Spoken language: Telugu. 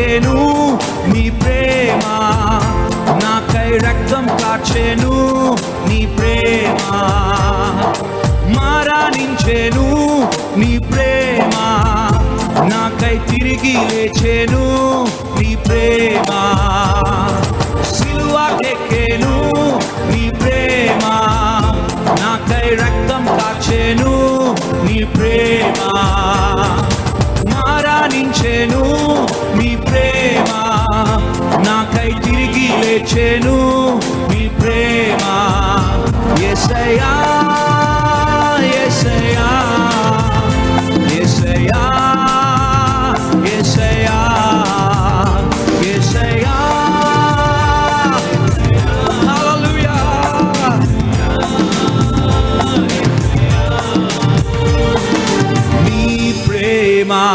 ఎక్కేను నీ ప్రేమ నాకై రక్తం కాచెను నీ ప్రేమ మారాణించెను నీ ప్రేమ నాకై తిరిగి లేచెను నీ ప్రేమ సిలువకెక్కేను నీ ప్రేమ నాకై రక్తం కాచెను నీ ప్రేమ మారాణించెను మీ ప్రేమ నాకై తిరిగి లేచేను. మీ ప్రేమ. ఎసయా ఎసయా ఎసయా ఎసయా ఎసయా మీ ప్రేమా